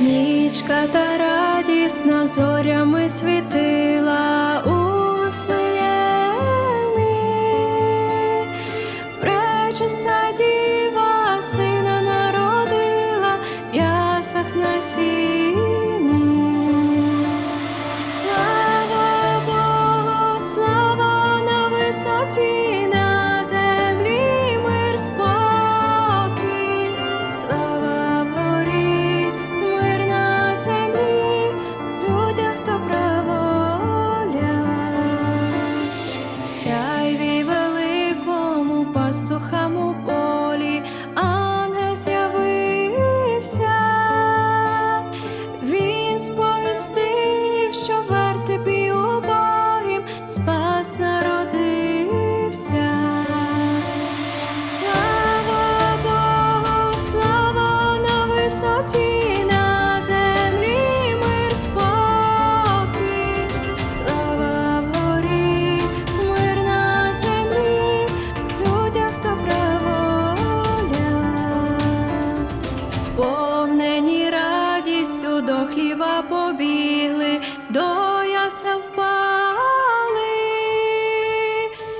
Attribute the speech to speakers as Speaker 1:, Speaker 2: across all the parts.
Speaker 1: Велика та радісна зорями світила у Вифлеємі. Пречиста діва сина народила в яслах на сіні. Слава Богу, слава на висоті, до побігли, до ясел впали.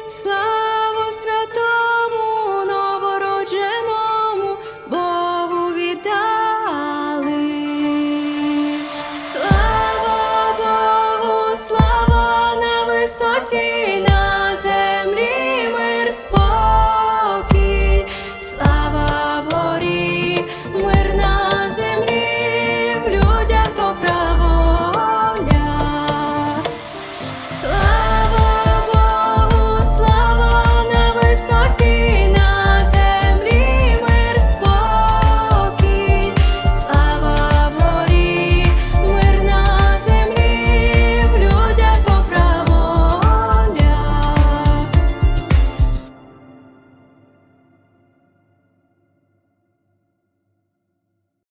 Speaker 1: Славу святому новородженому Богу віддали. Слава Богу, слава на висоті.